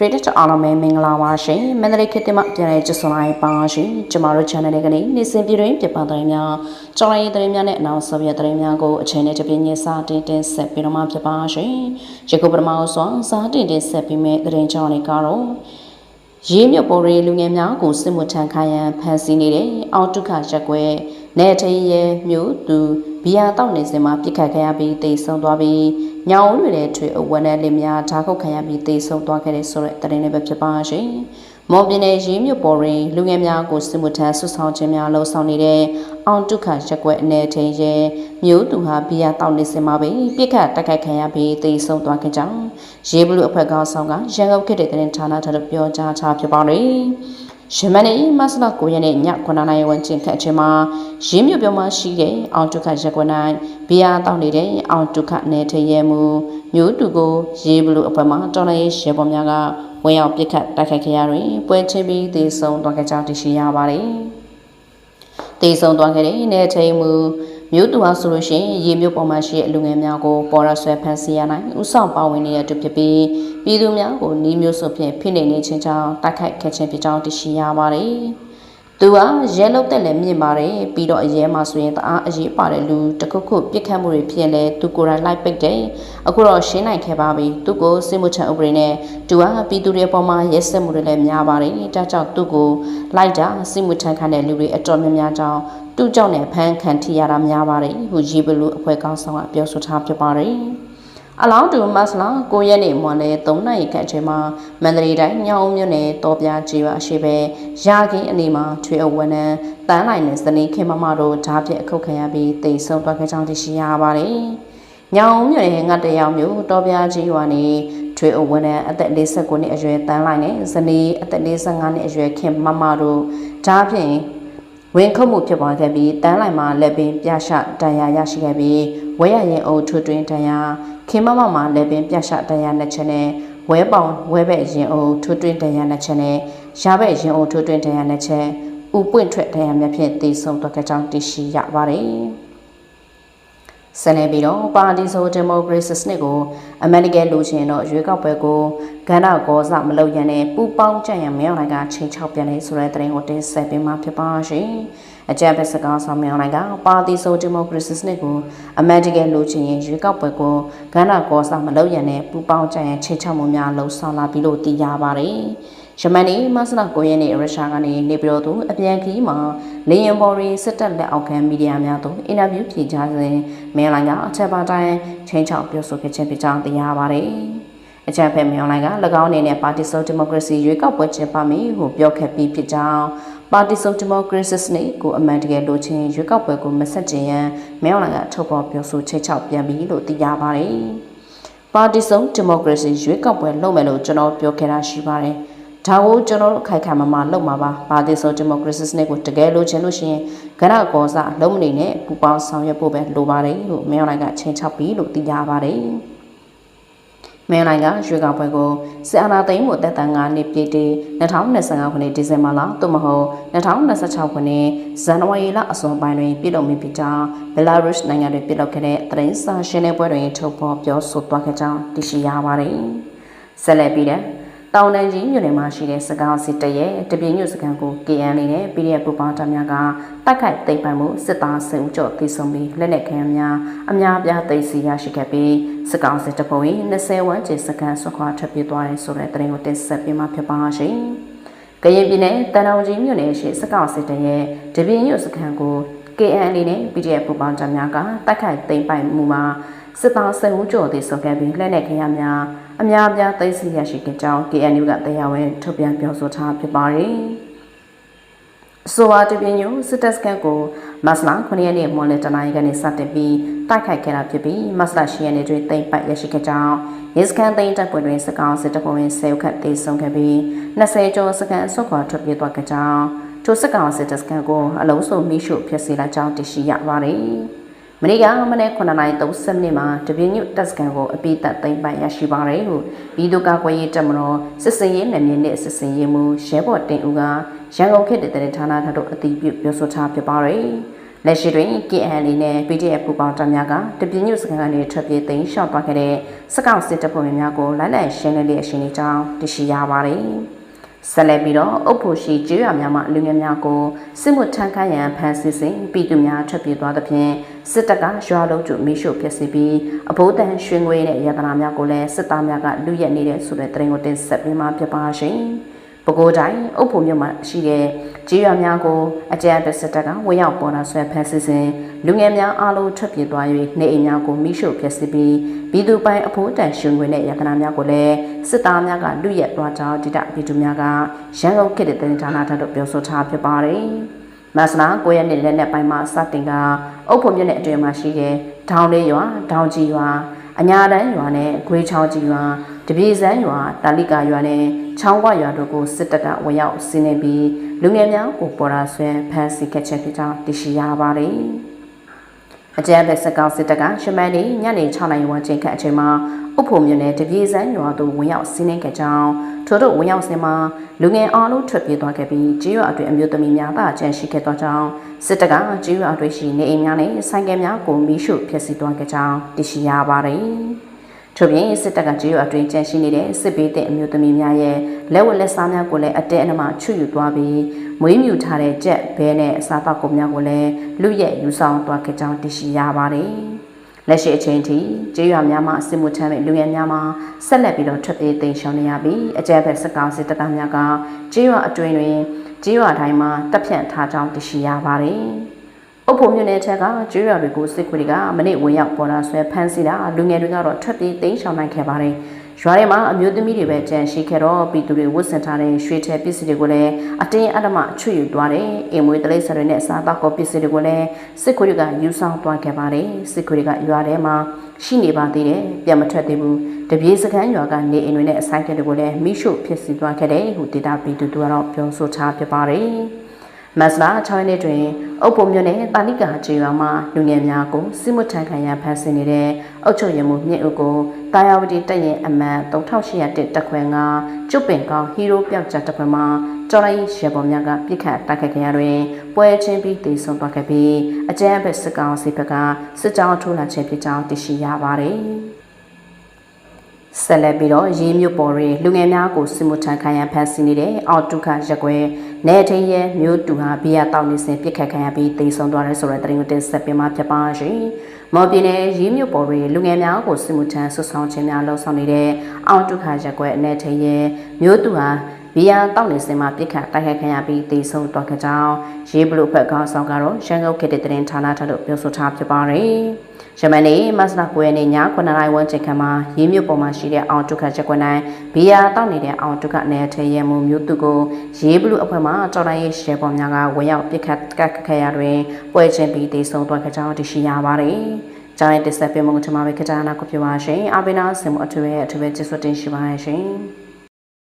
ပရိသတ်အားလုံးပဲမင်္ဂလာပါရှင်မန္တလေးခေတ်သစ်မှပြန်လည်ကြဆိုလိုက်ပါရှင်ကျမတို့ channel လေးကနေနေ့စဉ်ပြည်တွင်ပြပသတင်းများကြော်ရည်သတင်းများနဲ့အနောက်ဆက်ပြသတင်းများကိုအချိန်နဲ့တပြည့်ညစာတင်တင်ဆက်ပြီးတော့မှဖြစ်ပါရှင်ယခုပထမဆုံးစာတင်တင်ဆက်ပြီးမဲ့သတင်းကြောင်းတွေကတော့ရေးမြပေါ်ရေးလူငယ်များကိုစစ်မှုထမ်းခိုင်းရန်ဖန်ဆီးနေတဲ့အောက်တုခရက်ွယ်နေထရဲမျိုးသူ ဘီယာတောက်နေစင်မှာပြစ်ခတ်ခဲ့ရပြီးတိတ်ဆုံးသွားပြီးညောင်တွေလည်းထွေအဝက်နဲ့လင်များဓာခုတ်ခံရပြီးတိတ်ဆုံးသွားခဲ့တဲ့ဆိုတဲ့သတင်းတွေပဲဖြစ်ပါရှင်။မော်ပြည်နယ်ရေးမြို့ပေါ်တွင်လူငယ်များကိုစစ်မှုထမ်းဆွဆောင်ခြင်းများလှုံ့ဆော်နေတဲ့အောင်တုခရက်ွက်အနေထင်ရဲမျိုးသူဟာဘီယာတောက်နေစင်မှာပဲပြစ်ခတ်တိုက်ခိုက်ခံရပြီးတိတ်ဆုံးသွားခဲ့ကြောင်းရေးဘလူအဖွဲ့ကောင်းဆောင်ကရန်ကုန်ခေတ်တဲ့သတင်းဌာနထံပြောကြားချဖြစ်ပါတယ်။ ရမနီမဆလ9ရက်နေ့ည9နာရီဝန်းကျင်ခန့်အချိန်မှာရင်းမြပြုံမှာရှိတဲ့အောင်တုခရက်ကွနိုင်ဘီယာတောက်နေတဲ့အောင်တုခနယ်ထရဲမှုမျိုးတူကိုရေးဘလူအဖွဲ့မှာတော်လိုင်းရဲဘော်များကဝင်ရောက်ပစ်ခတ်တိုက်ခိုက်ခဲ့ရတွင်ပွဲချင်းပြီးသေဆုံးသွားခဲ့ကြောင်းသိရှိရပါတယ်။သေဆုံးသွားခဲ့တဲ့နယ်ထရဲမှု မြို့သူဟာဆိုလို့ရှိရင်ရေမြို့ပေါ်မှာရှိတဲ့လူငယ်များကိုပေါ်ရဆွဲဖန်ဆီးရနိုင်ဥဆောင်ပါဝင်နေတဲ့သူဖြစ်ပြီးပြည်သူများကိုနှီးမျိုးစုဖြင့်ဖိနှိပ်နေခြင်းကြောင့်တိုက်ခိုက်ခဲ့ခြင်းဖြစ်ကြောင်းသိရှိရပါတယ်။ သူဟာရဲလုတ်တက်လည်းမြင့်ပါတယ်ပြီးတော့အရဲမှာဆိုရင်တအားအရေးပါတဲ့လူတခုခုပြစ်ခတ်မှုတွေဖြစ်လဲသူကိုယ်တိုင်လိုက်ပိတ်တယ်အခုတော့ရှင်းနိုင်ခဲ့ပါပြီသူကိုစစ်မှုထမ်းဥပဒေနဲ့သူဟာပြည်သူတွေအပေါ်မှာရဲစက်မှုတွေလည်းများပါတယ်ဒါကြောင့်သူကိုလိုက်တာစစ်မှုထမ်းခံတဲ့လူတွေအတော်များများကြောင့်သူ့ကြောင့်လည်းဖမ်းခံထိရတာများပါတယ်ဟူရီဘလူအဖွဲ့ကောင်းဆောင်ကပြောဆိုထားဖြစ်ပါတယ် အလောင်းတူမတ်စလာ9ရက်နေ့မွန်လဲ3နိုင်ခန့်အချိန်မှာမန္တလေးတိုင်းညောင်မြို့နယ်တော်ပြကြီးပါအရှိပဲရာခင်းအနီးမှာထွေအဝနန်းတန်းလိုက်နဲ့စနေခင်မမတို့ဓာတ်ပြက်အခုတ်ခံရပြီးတိတ်ဆုံးသွားခဲ့ကြောင်းသိရှိရပါတယ်။ညောင်မြို့နယ်ငတ်တရောင်မြို့တော်ပြကြီးရွာနေထွေအဝနန်းအသက်49နှစ်အရွယ်တန်းလိုက်နဲ့စနေအသက်55နှစ်အရွယ်ခင်မမတို့ဓာတ်ဖြင့်ဝင်ခုတ်မှုဖြစ်ပွားခဲ့ပြီးတန်းလိုက်မှာလက်ပင်ပြရှတန်ရာရရှိခဲ့ပြီးဝဲရရင်အုပ်ထွတွင်တန်ရာ ခင်မမမှာလက်ပင်ပြရှတန်ရာနှစ်ချက်နဲ့ဝဲပေါင်ဝဲဘက်ရင်အုပ်ထွတွင်တန်ရာနှစ်ချက်နဲ့ရဘက်ရင်အုပ်ထွတွင်တန်ရာနှစ်ချက်ဥပွင့်ထွက်တန်ရာများဖြင့်တည်ဆုံတော့ကြောင်းသိရှိရပါတယ် ဆယ်နေပြီးတော့ပါတီဆိုဒီမိုကရေစီစနစ်ကိုအမေရိကန်လူချင်းတော့ရွေးကောက်ပွဲကိုဂန္ဓကောစမလုပ်ရန်နဲ့ပူပေါင်းကြံ့ရန်မရောက်နိုင်ကချိန်ချောက်ပြန်နေဆိုတဲ့သတင်းကိုတင်ဆက်ပေးမှာဖြစ်ပါရှင်။အကြံပေးစကားဆောင်မြောင်းနိုင်ကပါတီဆိုဒီမိုကရေစီစနစ်ကိုအမေရိကန်လူချင်းရင်ရွေးကောက်ပွဲကိုဂန္ဓကောစမလုပ်ရန်နဲ့ပူပေါင်းကြံ့ရန်ချိန်ချောက်မှုများလှုံ့ဆော်လာပြီးလို့သိရပါတယ်။ ယမန်နေ့မဆလ9ရက်နေ့ရုရှားကနေနေပြည်တော်သို့အပြန်ခီးမှာလေယာဉ်ပေါ်ရီစစ်တပ်လက်အောက်ခံမီဒီယာများသို့အင်တာဗျူးဖြေကြားစဉ်မင်းလိုင်းကအချက်ပါတိုင်းချင်းချောက်ပြောဆိုခဲ့ခြင်းဖြစ်ကြောင်းသိရပါတယ်။အချက်ဖက်မင်းလိုင်းက၎င်းအနေနဲ့ပါတီဆိုဒီမိုကရေစီရွေးကောက်ပွဲကျင်းပမည်ဟုပြောခဲ့ပြီးဖြစ်ကြောင်းပါတီဆိုဒီမိုကရေစီစနစ်ကိုအမှန်တကယ်လိုချင်ရွေးကောက်ပွဲကိုမဆက်ကျင်ရန်မင်းလိုင်းကထုတ်ဖော်ပြောဆိုချက်ချောက်ပြန်ပြီးလို့သိရပါတယ်။ပါတီဆိုဒီမိုကရေစီရွေးကောက်ပွဲလုပ်မယ်လို့ကျွန်တော်ပြောခဲ့တာရှိပါတယ်။ ဒါကိုကျွန်တော်တို့ခိုင်ခံမမလုပ်မှာပါ။ဘာသေးဆိုဒီမိုကရေစီစနစ်ကိုတကယ်လိုချင်လို့ရှိရင်ကရကောစလုံးမနေနဲ့ပူပေါင်းဆောင်ရွက်ဖို့ပဲလိုပါတယ်လို့မင်းအောင်လိုင်ကချင်းချောက်ပြီးလို့သိကြပါတယ်။မင်းလိုက်ကရွှေကောက်ပွဲကိုစစ်အာဏာသိမ်းမှုတက်တန်9နှစ်ပြည့်တည်2025ခုနှစ်ဒီဇင်ဘာလသို့မဟုတ်2026ခုနှစ်ဇန်နဝါရီလအစောပိုင်းတွင်ပြည်တော်မီဖြစ်ကြောင်းဘယ်လာရုစ်နိုင်ငံတွင်ပြည်တော်ခဲ့တဲ့သတင်းစာရှင်းလင်းပွဲတွင်ထုတ်ဖော်ပြောဆိုသွားခဲ့ကြောင်းသိရှိရပါတယ်။ဆက်လက်ပြီးတဲ့ တောင်တန်းကြီးမြို့နယ်မှာရှိတဲ့စကောင်းစစ်တရဲ့တပြင်းညွတ်စကန်ကို KN လေးနဲ့ PDF ပူပေါင်းတပ်များကတိုက်ခိုက်သိမ်းပိုင်မှုစစ်သားဆင်ဦးကျော်တည်ဆုံပြီးလက်နက်ခဲများအများအပြားသိမ်းဆည်းရရှိခဲ့ပြီးစကောင်းစစ်တပုံရင်20ဝန်းကျင်စကန်ဆွခွာထွက်ပြေးသွားတယ်ဆိုတဲ့သတင်းကိုတင်ဆက်ပေးမှာဖြစ်ပါရှင်။ကရင်ပြည်နယ်တန်တောင်ကြီးမြို့နယ်ရှိစကောင်းစစ်တရဲ့တပြင်းညွတ်စကန်ကို KN လေးနဲ့ PDF ပူပေါင်းတပ်များကတိုက်ခိုက်သိမ်းပိုင်မှုမှာစစ်သားဆင်ဦးကျော်တည်ဆုံခဲ့ပြီးလက်နက်ခဲများ အများအပြားသိသိရရှိခဲ့ကြောင်း KNU ကတရားဝင်ထုတ်ပြန်ပြောဆိုထားဖြစ်ပါတယ်။ဆိုပါတပြင်းညိုစစ်တပ်စကန်ကိုမတ်လ9ရက်နေ့မွန်လယ်တနင်္လာနေ့ကနေစတင်ပြီးတိုက်ခိုက်ခဲ့တာဖြစ်ပြီးမတ်လ10ရက်နေ့တွင်တိမ်ပတ်ရရှိခဲ့ကြောင်းရဲစခန်းသိမ်းတပ်ဖွဲ့တွင်စကောင်စစ်တပ်ဖွဲ့ဝင်10ခန့်တေဆုံးခဲ့ပြီး20ကျော်စကန်ဆွတ်ခွာထွက်ပြေးသွားခဲ့ကြောင်းထိုစကောင်စစ်တပ်စကန်ကိုအလုံးစုံမိရှုဖျက်ဆီးလိုက်ကြောင်းသိရှိရပါတယ်။ မနေ့ကမနေ့9:30မိနစ်မှာတပြင်းညွတ်တက်စကန်ကိုအပိသက်သိမ်းပိုင်ရရှိပါတယ်လို့ပြည်သူ့ကာကွယ်ရေးတပ်မတော်စစ်စင်ရေးနယ်မြေနဲ့စစ်စင်ရေးမှူးရဲဘော်တင်ဦးကရန်ကုန်ခေတ်တည်တဲ့ဌာနထံသို့အတည်ပြုပြောဆိုထားဖြစ်ပါတယ်။လက်ရှိတွင် KNL နဲ့ PDF ပူးပေါင်းတပ်များကတပြင်းညွတ်စကန်ကနေထွက်ပြေးသိမ်းရှောက်သွားခဲ့တဲ့စကောက်စစ်တပ်ဖွဲ့များကိုလိုက်လံရှင်းလင်းတဲ့အရှိန်အကြောင်းသိရှိရပါတယ်။ ဆက်လက်ပြီးတော့အုပ်ဖို့ရှိကျေးရွာများမှလူငယ်များကိုစစ်မှုထမ်းခိုင်းရန်ဖမ်းဆီးစဉ်ပြည်သူများထွက်ပြေးသွားသဖြင့်စစ်တပ်ကရွာလုံးကျမိရှုဖျက်ဆီးပြီးအဘိုးတန်ရွှေငွေနဲ့ရတနာများကိုလည်းစစ်သားများကလူရက်နေတဲ့ဆိုတဲ့တရင်ကိုတင်ဆက်ပေးမှာဖြစ်ပါရှင်။ ပဲခူးတိုင်းအုပ်ဖို့မြို့မှာရှိတဲ့ကြေးရွာများကိုအကြမ်းဖက်စစ်တပ်ကဝင်ရောက်ပေါ်လာဆွဲဖမ်းဆီးစဉ်လူငယ်များအားလုံးထွက်ပြေးသွား၍နေအိမ်များကိုမိရှို့ဖျက်ဆီးပြီးပြည်သူပိုင်အဖို့တန်ရှင်ဝင်တဲ့ရတနာများကိုလည်းစစ်သားများကလူရက်သွားကြောင်းတိတပြည်သူများကရန်ကုန်ခေတ်တဲ့တင်ဌာနထံသို့ပြောဆိုထားဖြစ်ပါတယ်။မဆလာကိုရက်နေ့လက်နက်ပိုင်းမှာစတင်ကအုပ်ဖို့မြို့နယ်အတွင်းမှာရှိတဲ့ဒေါင်းလေးရွာဒေါင်းကြီးရွာအညာတန်းရွာနဲ့ဂွေးချောင်းကြီးရွာ တပြေစန်းရွာတာလိကာရွာနဲ့ချောင်းဝရွာတို့ကိုစစ်တပ်ကဝင်ရောက်စီးနင်းပြီးလူငယ်များကိုပေါ်ရာဆွဲဖမ်းဆီးခဲ့ချက်ဖြစ်ကြောင်းသိရှိရပါတယ်။အကြမ်းဖက်စကောက်စစ်တပ်ကရှမန်နေညနေ6နာရီဝန်းကျင်ခန့်အချိန်မှာဥဖို့မြို့နယ်တပြေစန်းရွာသို့ဝင်ရောက်စီးနင်းခဲ့ကြောင်းထို့သို့ဝင်ရောက်စဉ်မှာလူငယ်အားလုံးထွက်ပြေးသွားခဲ့ပြီးကြေးရွာအတွင်းအမျိုးသမီးများသာကျန်ရှိခဲ့သောကြောင့်စစ်တပ်ကကြေးရွာအတွင်းရှိနေအိမ်များနဲ့ဆိုင်ကယ်များကိုမိရှုဖျက်ဆီးသွားခဲ့ကြောင်းသိရှိရပါတယ်။ ထို့ပြင်စစ်တပ်ကကြေးရွာအတွင်းကျန်ရှိနေတဲ့စစ်ဘေးတဲ့အမျိုးသမီးများရဲ့လက်ဝတ်လက်စားများကိုလည်းအတဲအနှမချွတ်ယူသွားပြီးမွေးမြူထားတဲ့ကြက်ဘဲနဲ့အစားတောက်ကုန်များကိုလည်းလူရဲ့ယူဆောင်သွားခဲ့ကြောင်းသိရှိရပါတယ်။လက်ရှိအချိန်ထိကျေးရွာများမှာစစ်မှုထမ်းတဲ့လူငယ်များမှာဆက်လက်ပြီးတော့ထွက်ပြေးသိမ်းရှောင်နေရပြီးအကြမ်းဖက်စကောင်းစစ်တပ်သားများကကျေးရွာအတွင်းတွင်ကျေးရွာတိုင်းမှာတပ်ဖြန့်ထားကြောင်းသိရှိရပါတယ်။ အုပ်ဖို့မြို့နယ်ထက်ကကျေးရွာတွေကိုစစ်ခွေတွေကမနေ့ဝင်ရောက်ပေါ်လာဆွဲဖမ်းဆီးတာလူငယ်တွေကတော့ထွက်ပြေးသိမ်းရှောင်နိုင်ခဲ့ပါတယ်။ရွာထဲမှာအမျိုးသမီးတွေပဲကြံရှိခဲ့တော့ပြည်သူတွေဝတ်ဆင်ထားတဲ့ရွှေထည်ပစ္စည်းတွေကိုလည်းအတင်းအဓမ္မချွေယူသွားတယ်။အိမ်မွေးတလိပ်ဆတွေနဲ့စားတော့ကောပစ္စည်းတွေကိုလည်းစစ်ခွေတွေကယူဆောင်သွားခဲ့ပါတယ်။စစ်ခွေတွေကရွာထဲမှာရှိနေပါသေးတယ်။ပြန်မထွက်သေးဘူး။တပြေးစခန်းရွာကနေအိမ်တွေနဲ့အဆိုင်ကတွေကိုလည်းမိရှုဖြစ်စီသွားခဲ့တယ်ဟုဒေတာပြည်သူတို့ကတော့ပြောဆိုထားပြပါတယ်။ မတ်လာ6ရက်နေ့တွင်အုပ်ပုံမြို့နယ်တာနိကာကျေးရွာမှာလူငယ်များကိုစစ်မှုထမ်းခံရဖမ်းဆီးနေတဲ့အုပ်ချုပ်ရမှုမြင့်အုပ်ကိုတာယာဝတီတပ်ရင်အမန်3800တက်ခွဲကကျွတ်ပင်ကောင်းဟီးရိုးပြောက်ကြတက်ခွဲမှာကျော်လိုက်ရေပေါ်များကပြစ်ခတ်တိုက်ခိုက်ခဲ့ရတွင်ပွဲချင်းပြီးတည်ဆုံသွားခဲ့ပြီးအကြမ်းဖက်စစ်ကောင်စီဘက်ကစစ်ကြောင်းထိုးလာခြင်းဖြစ်ကြောင်းသိရှိရပါတယ် ဆက်လက်ပြီးတော့ရေးမြို့ပေါ်တွင်လူငယ်များကိုစစ်မှုထမ်းခံရဖမ်းဆီးနေတဲ့အော်တုခရက်ွယ်နေထင်းရဲ့မြို့တူဟာဘီယာတောက်နေစဉ်ပြစ်ခတ်ခံရပြီးတိမ်ဆုံသွားတယ်ဆိုတဲ့သတင်းကိုတင်ဆက်ပေးမှာဖြစ်ပါရှင်။မော်ပြည်နယ်ရေးမြို့ပေါ်တွင်လူငယ်များကိုစစ်မှုထမ်းဆွဆောင်ခြင်းများလှုံ့ဆော်နေတဲ့အော်တုခရက်ွယ်အနေထင်းရဲ့မြို့တူဟာ ဘီယာတောက်နေစဉ်မှာပြစ်ခတ်တိုက်ခိုက်ခံရပြီးတိမ်ဆုံသွားခဲ့ကြောင်းရေးဘလူဖက်ကောင်းဆောင်ကတော့ရန်ကုန်ခေတ်တဲ့သတင်းဌာနထံသို့ပြောဆိုထားဖြစ်ပါတယ်။ယမန်နေ့မတ်လ9ရက်နေ့ည9နာရီဝန်းကျင်ခန့်မှာရေးမြို့ပေါ်မှာရှိတဲ့အောင်တုခချက်ကွက်နိုင်ဘီယာတောက်နေတဲ့အောင်တုခနယ်ထေရဲမှုမြို့သူကိုရေးဘလူအဖွဲ့မှတော်တိုင်းရေးရှယ်ပေါ်များကဝင်ရောက်ပစ်ခတ်ကတ်ခတ်ရတွင်ပွဲချင်းပြီးတေဆုံးသွားခဲ့ကြောင်းသိရှိရပါတယ်။ကျောင်းရဲ့တစ်ဆက်ပြမှုထမပဲခတာနာကိုပြောပါရှင်။အဘိနာစင်မှုအထွေအထွေကျေးဇူးတင်ရှိပါရှင်။